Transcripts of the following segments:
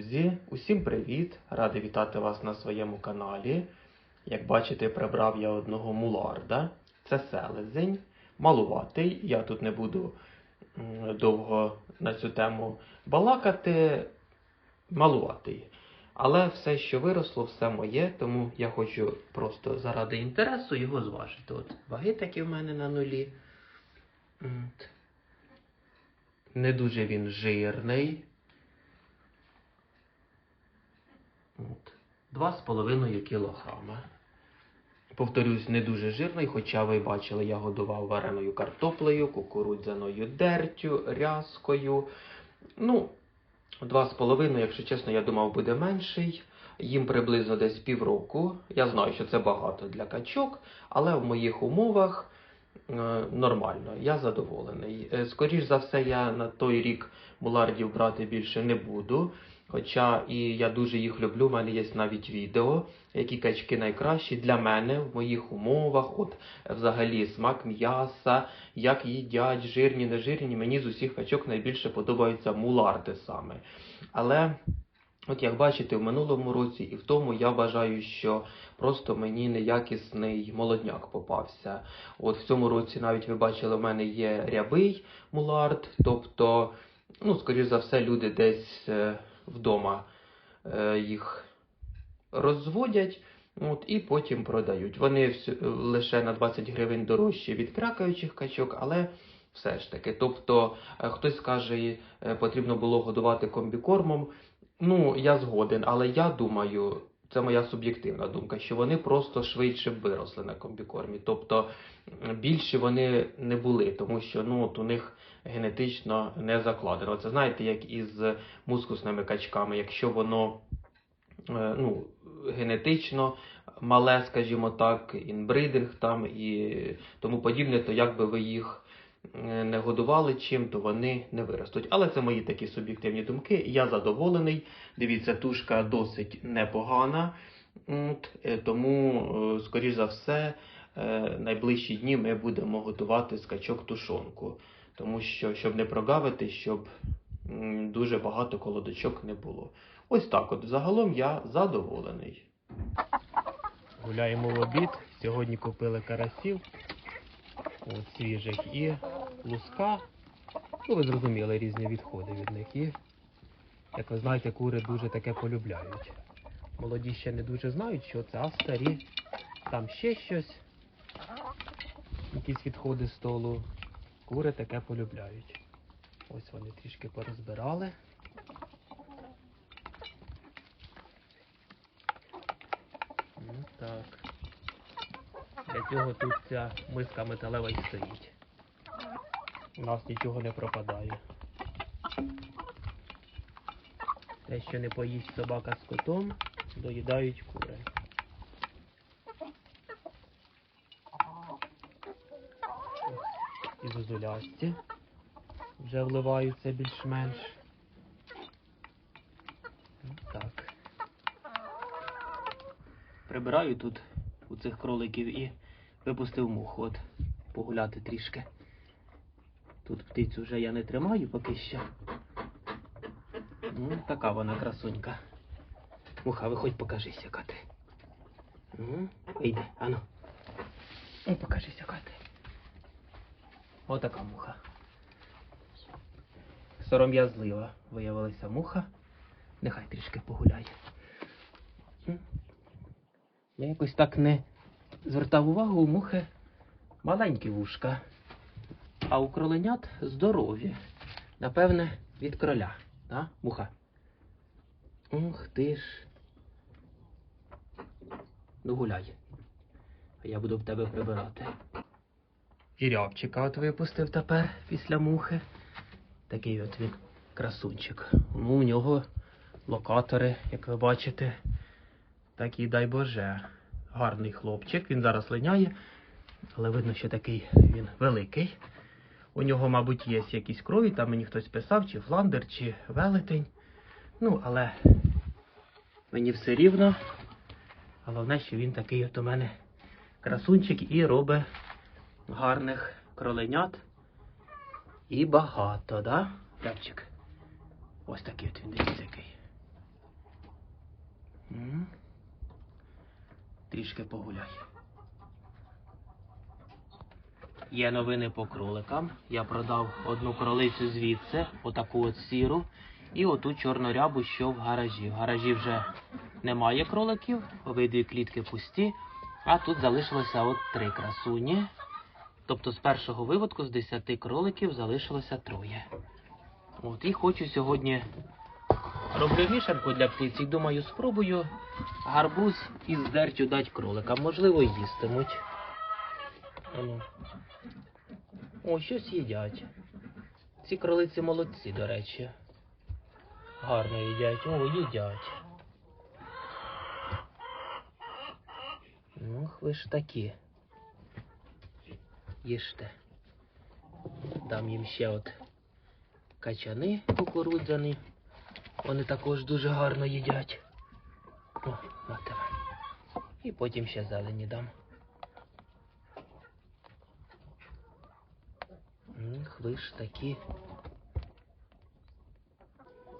Друзі, усім привіт! Радий вітати вас на своєму каналі. Як бачите, прибрав я одного муларда. Це селезень, малуватий. Я тут не буду довго на цю тему балакати. Малуватий. Але все, що виросло, все моє, тому я хочу просто заради інтересу його зважити. От ваги такі в мене на нулі. Не дуже він жирний. От. 2,5 кілограма. Повторюсь, не дуже жирний, хоча ви бачили, я годував вареною картоплею, кукурудзяною дертю, рязкою. Ну, 2,5, якщо чесно, я думав, буде менший. Їм приблизно десь півроку. Я знаю, що це багато для качок, але в моїх умовах е, нормально, я задоволений. Е, Скоріш за все, я на той рік мулардів брати більше не буду. Хоча і я дуже їх люблю, в мене є навіть відео, які качки найкращі для мене в моїх умовах. От взагалі смак м'яса, як їдять, жирні, нежирні. Мені з усіх качок найбільше подобаються муларди саме. Але, от як бачите, в минулому році і в тому я вважаю, що просто мені неякісний молодняк попався. От в цьому році навіть ви бачили, в мене є рябий мулард, тобто, ну, скоріш за все, люди десь е, вдома е, їх розводять. От, і потім продають. Вони лише на 20 гривень дорожчі від кракаючих качок, але все ж таки. Тобто, е, хтось каже, е, потрібно було годувати комбікормом. Ну, я згоден, але я думаю, це моя суб'єктивна думка, що вони просто швидше виросли на комбікормі. Тобто м, більші вони не були, тому що ну, от у них генетично не закладено. Це знаєте, як із мускусними качками, якщо воно е, ну, генетично мале, скажімо так, інбридинг там і тому подібне, то якби ви їх не годували чим, то вони не виростуть. Але це мої такі суб'єктивні думки. Я задоволений. Дивіться, тушка досить непогана. От, е, тому, е, скоріш за все, е, найближчі дні ми будемо готувати з качок тушонку. Тому що, щоб не прогавити, щоб дуже багато колодочок не було. Ось так от. Загалом я задоволений. Гуляємо в обід. Сьогодні купили карасів от, свіжих і луска. Ну, ви зрозуміли різні відходи від них. І, як ви знаєте, кури дуже таке полюбляють. Молоді ще не дуже знають, що це, а старі там ще щось, якісь відходи столу. Кури таке полюбляють. Ось вони трішки порозбирали. Ну так. Для цього тут ця миска металева й стоїть. У нас нічого не пропадає. Те, що не поїсть собака з котом, доїдають кури. І зозулясті вже вливаються більш-менш. Так. Прибираю тут у цих кроликів і випустив муху. От погуляти трішки. Тут птицю вже я не тримаю поки що. Ну, така вона красунька. Муха, виходь, покажись, яка ти. Ну, вийди, ану. Ну, покажись, яка ти. Отака муха. Сором'язлива виявилася муха. Нехай трішки погуляє. Я якось так не звертав увагу у мухи маленькі вушка, а у кроленят здорові. Напевне, від кроля. Да, муха? Ух ти ж. Ну гуляй. А я буду в тебе прибирати. І рябчика от випустив тепер після мухи. Такий от він красунчик. Ну, у нього локатори, як ви бачите. Такий дай Боже. Гарний хлопчик. Він зараз линяє, але видно, що такий він великий. У нього, мабуть, є якісь крові, там мені хтось писав, чи фландер, чи велетень. Ну, але мені все рівно. Головне, що він такий от у мене красунчик і робить гарних кроленят. І багато, да, Рябчик? Ось такий от він дивіться який. Трішки погуляй. Є новини по кроликам. Я продав одну кролицю звідси, отаку от сіру, і оту чорну рябу, що в гаражі. В гаражі вже немає кроликів, обидві клітки пусті, а тут залишилося от три красуні. Тобто з першого виводку з 10 кроликів залишилося троє. От і хочу сьогодні роблю мішанку для птиці. Думаю, спробую гарбуз із дертю дати кроликам. Можливо, їстимуть. Ану. О, щось їдять. Ці кролиці молодці, до речі. Гарно їдять. О, їдять. Ну, ви ж такі. Їжте. Дам їм ще от качани кукурудзяні. Вони також дуже гарно їдять. О, на тебе. І потім ще зелені дам. Ах, ви ж такі.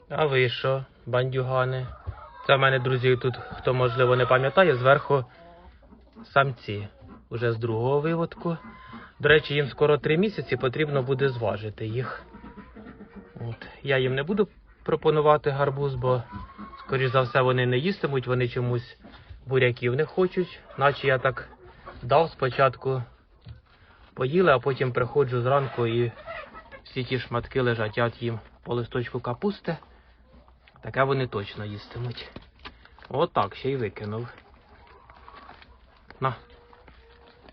А ви що, бандюгани? Це в мене, друзі, тут, хто можливо не пам'ятає, зверху самці. Уже з другого виводку. До речі, їм скоро три місяці потрібно буде зважити їх. От. Я їм не буду пропонувати гарбуз, бо, скоріш за все, вони не їстимуть, вони чомусь буряків не хочуть. Наче я так дав спочатку поїли, а потім приходжу зранку і всі ті шматки лежать їм по листочку капусти. Таке вони точно їстимуть. Отак ще й викинув. На.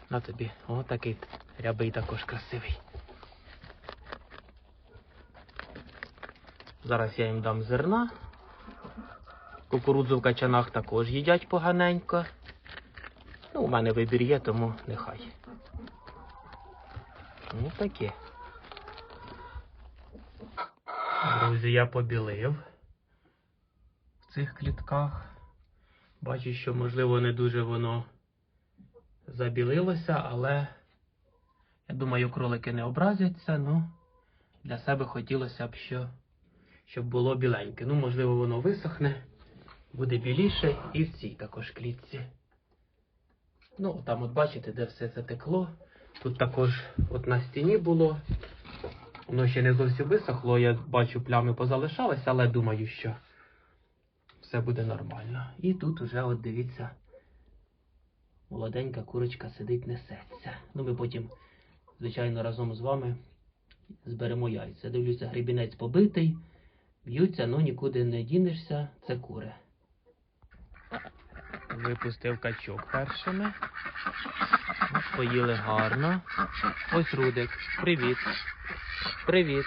На тобі. О, такий рябий також красивий. Зараз я їм дам зерна. Кукурудзу в качанах також їдять поганенько. Ну, у мене вибір є, тому нехай. Ну таке. Друзі, я побілив в цих клітках. Бачу, що можливо не дуже воно забілилося, але я думаю, кролики не образяться, ну для себе хотілося б, що, щоб було біленьке. Ну, можливо, воно висохне, буде біліше і в цій також клітці. Ну, там от бачите, де все затекло. Тут також от на стіні було. Воно ще не зовсім висохло, я бачу, плями позалишалися, але думаю, що все буде нормально. І тут уже, от дивіться, молоденька курочка сидить, несеться. Ну, ми потім, звичайно, разом з вами зберемо яйця. Дивлюся, гребінець побитий, б'ються, ну нікуди не дінешся, це кури. Випустив качок першими. Поїли гарно. Ось Рудик. Привіт. Привіт.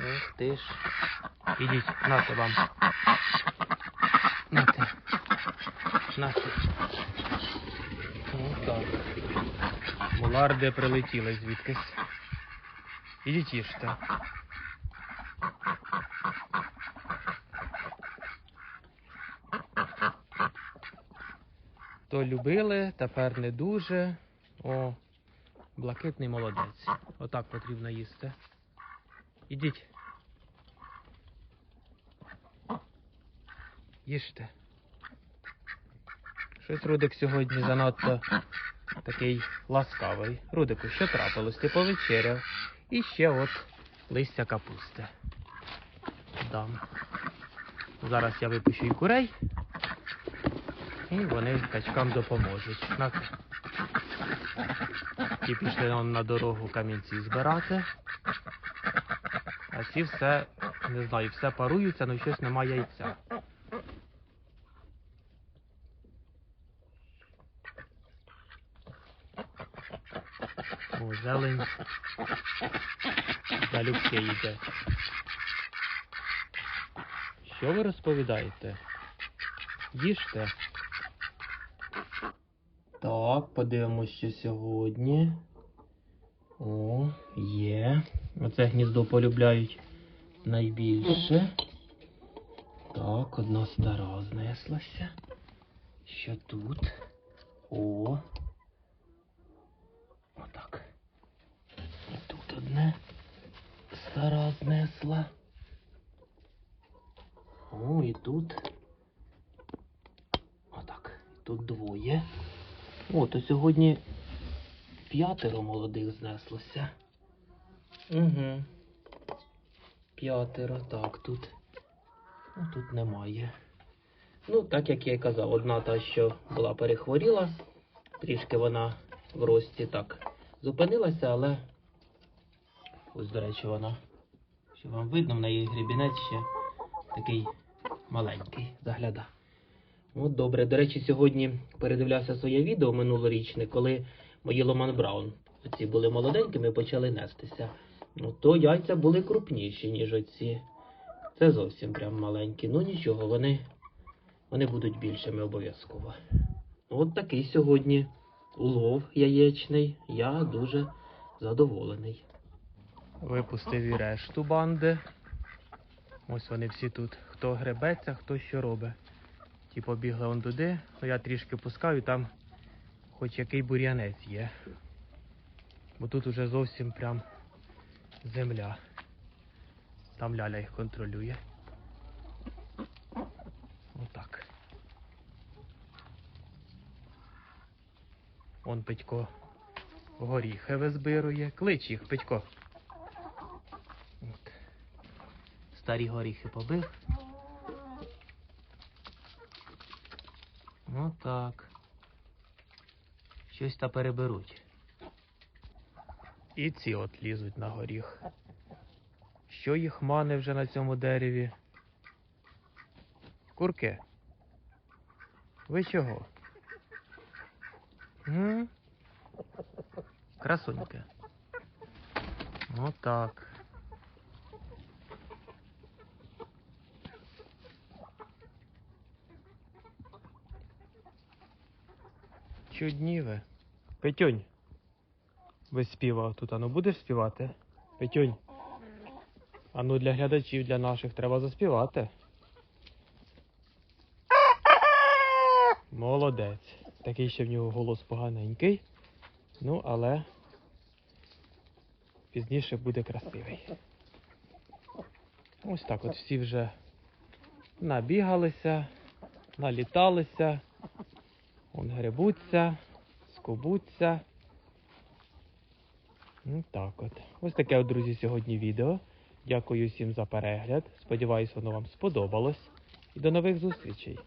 Ох ти ж. Ідіть, нате вам. Нате. Нате. Ось так. Муларди прилетіли звідкись. Ідіть їжте. То любили, тепер не дуже. О, блакитний молодець. Отак потрібно їсти. Ідіть. Їжте. Щось Рудик сьогодні занадто такий ласкавий. Рудику, що трапилось? Ти повечеряв. І ще от листя капусти. Дам. Зараз я випущу і курей. І вони качкам допоможуть. На. Ті пішли он на дорогу камінці збирати. А ці все, не знаю, все паруються, але щось немає яйця. О, зелень. Залюбки йде. Що ви розповідаєте? Їжте. Так, подивимось, що сьогодні. О, є. Оце гніздо полюбляють найбільше. Так, одна стара знеслася. Що тут? О. Отак. І тут одне стара знесла. О, і тут. Отак. Тут двоє. О, то сьогодні п'ятеро молодих знеслося. Угу. П'ятеро, так, тут. Ну, тут немає. Ну, так як я і казав, одна та, що була перехворіла, трішки вона в рості так зупинилася, але ось, до речі, вона, що вам видно, в неї грібінець ще такий маленький, загляда. От добре. До речі, сьогодні передивлявся своє відео минулорічне, коли мої Ломан Браун оці були молоденькими, почали нестися. Ну, то яйця були крупніші, ніж оці. Це зовсім прям маленькі. Ну нічого, вони, вони будуть більшими обов'язково. От такий сьогодні улов яєчний. Я дуже задоволений. Випустив і решту банди. Ось вони всі тут. Хто гребеться, хто що робить. Ті побігли он туди, ну я трішки пускаю, там хоч який бур'янець є. Бо тут уже зовсім прям земля. Там ляля їх контролює. Отак. Он Петько горіхи визбирує. Клич їх, Петько. От. Старі горіхи побив. Отак. Щось та переберуть. І ці от лізуть на горіх. Що їх мане вже на цьому дереві? Курки. Ви чого? М? Красуньки. Отак. Чудні ви. Петюнь. Ви співав тут, а ну будеш співати? Петюнь. А ну для глядачів, для наших треба заспівати. Молодець. Такий ще в нього голос поганенький. Ну, але пізніше буде красивий. Ось так от всі вже набігалися, наліталися, он гребуться, скубуться. Ну, так от. Ось таке, от, друзі, сьогодні відео. Дякую всім за перегляд. Сподіваюсь, воно вам сподобалось. І до нових зустрічей!